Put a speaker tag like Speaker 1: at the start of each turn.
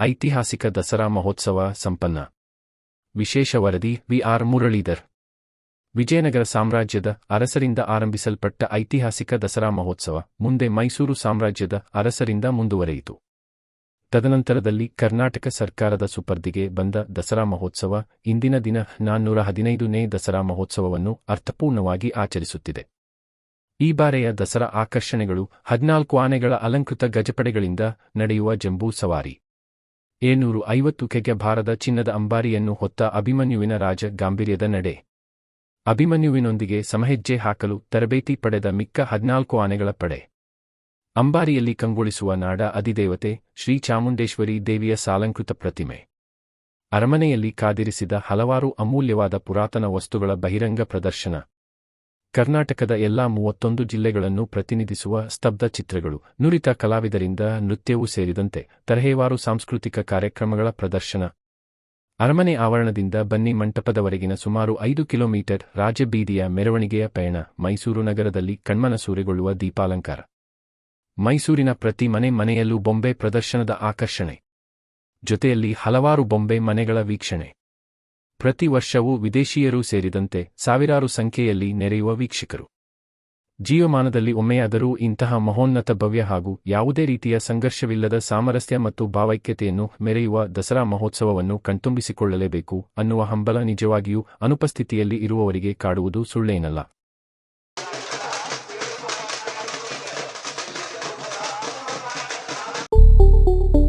Speaker 1: ಐತಿಹಾಸಿಕ ದಸರಾ ಮಹೋತ್ಸವ ಸಂಪನ್ನ. ವಿಶೇಷ ವರದಿ, ವಿ ಆರ್ ಮುರಳೀಧರ್. ವಿಜಯನಗರ ಸಾಮ್ರಾಜ್ಯದ ಅರಸರಿಂದ ಆರಂಭಿಸಲ್ಪಟ್ಟ ಐತಿಹಾಸಿಕ ದಸರಾ ಮಹೋತ್ಸವ ಮುಂದೆ ಮೈಸೂರು ಸಾಮ್ರಾಜ್ಯದ ಅರಸರಿಂದ ಮುಂದುವರೆಯಿತು. ತದನಂತರದಲ್ಲಿ ಕರ್ನಾಟಕ ಸರ್ಕಾರದ ಸುಪರ್ದಿಗೆ ಬಂದ ದಸರಾ ಮಹೋತ್ಸವ ಇಂದಿನ ದಿನ ನಾನ್ನೂರ ಹದಿನೈದನೇ ದಸರಾ ಮಹೋತ್ಸವವನ್ನು ಅರ್ಥಪೂರ್ಣವಾಗಿ ಆಚರಿಸುತ್ತಿದೆ. ಈ ಬಾರಿಯ ದಸರಾ ಆಕರ್ಷಣೆಗಳು ಹದಿನಾಲ್ಕು ಆನೆಗಳ ಅಲಂಕೃತ ಗಜಪಡೆಗಳಿಂದ ನಡೆಯುವ ಜಂಬೂ ಸವಾರಿ. ಏಳ್ನೂರು ಐವತ್ತು ಕೆಗೆ ಭಾರದ ಚಿನ್ನದ ಅಂಬಾರಿಯನ್ನು ಹೊತ್ತ ಅಭಿಮನ್ಯುವಿನ ರಾಜ ಗಾಂಭೀರ್ಯದ ನಡೆ. ಅಭಿಮನ್ಯುವಿನೊಂದಿಗೆ ಸಮಹೆಜ್ಜೆ ಹಾಕಲು ತರಬೇತಿ ಪಡೆದ ಮಿಕ್ಕ ಹದಿನಾಲ್ಕು ಆನೆಗಳ ಪಡೆ. ಅಂಬಾರಿಯಲ್ಲಿ ಕಂಗೊಳಿಸುವ ನಾಡ ಅಧಿದೇವತೆ ಶ್ರೀ ಚಾಮುಂಡೇಶ್ವರಿ ದೇವಿಯ ಸಾಲಂಕೃತ ಪ್ರತಿಮೆ. ಅರಮನೆಯಲ್ಲಿ ಕಾದಿರಿಸಿದ ಹಲವಾರು ಅಮೂಲ್ಯವಾದ ಪುರಾತನ ವಸ್ತುಗಳ ಬಹಿರಂಗ ಪ್ರದರ್ಶನ. ಕರ್ನಾಟಕದ ಎಲ್ಲಾ ಮೂವತ್ತೊಂದು ಜಿಲ್ಲೆಗಳನ್ನು ಪ್ರತಿನಿಧಿಸುವ ಸ್ತಬ್ಧ ಚಿತ್ರಗಳು. ನುರಿತ ಕಲಾವಿದರಿಂದ ನೃತ್ಯವೂ ಸೇರಿದಂತೆ ತರಹೇವಾರು ಸಾಂಸ್ಕೃತಿಕ ಕಾರ್ಯಕ್ರಮಗಳ ಪ್ರದರ್ಶನ. ಅರಮನೆ ಆವರಣದಿಂದ ಬನ್ನಿ ಮಂಟಪದವರೆಗಿನ ಸುಮಾರು ಐದು ಕಿಲೋಮೀಟರ್ ರಾಜಬೀದಿಯ ಮೆರವಣಿಗೆಯ ಪಯಣ. ಮೈಸೂರು ನಗರದಲ್ಲಿ ಕಣ್ಮನ ಸೂರೆಗೊಳ್ಳುವ ದೀಪಾಲಂಕಾರ. ಮೈಸೂರಿನ ಪ್ರತಿ ಮನೆ ಮನೆಯಲ್ಲೂ ಬೊಂಬೆ ಪ್ರದರ್ಶನದ ಆಕರ್ಷಣೆ. ಜೊತೆಯಲ್ಲಿ ಹಲವಾರು ಬೊಂಬೆ ಮನೆಗಳ ವೀಕ್ಷಣೆ. ಪ್ರತಿ ವರ್ಷವೂ ವಿದೇಶಿಯರೂ ಸೇರಿದಂತೆ ಸಾವಿರಾರು ಸಂಖ್ಯೆಯಲ್ಲಿ ನೆರೆಯುವ ವೀಕ್ಷಕರು. ಜೀವಮಾನದಲ್ಲಿ ಒಮ್ಮೆಯಾದರೂ ಇಂತಹ ಮಹೋನ್ನತ ಭವ್ಯ ಹಾಗೂ ಯಾವುದೇ ರೀತಿಯ ಸಂಘರ್ಷವಿಲ್ಲದ ಸಾಮರಸ್ಯ ಮತ್ತು ಭಾವೈಕ್ಯತೆಯನ್ನು ಮೆರೆಯುವ ದಸರಾ ಮಹೋತ್ಸವವನ್ನು ಕಣ್ತುಂಬಿಸಿಕೊಳ್ಳಲೇಬೇಕು ಅನ್ನುವ ಹಂಬಲ ನಿಜವಾಗಿಯೂ ಅನುಪಸ್ಥಿತಿಯಲ್ಲಿ ಇರುವವರಿಗೆ ಕಾಡುವುದು ಸುಳ್ಳೇನಲ್ಲ.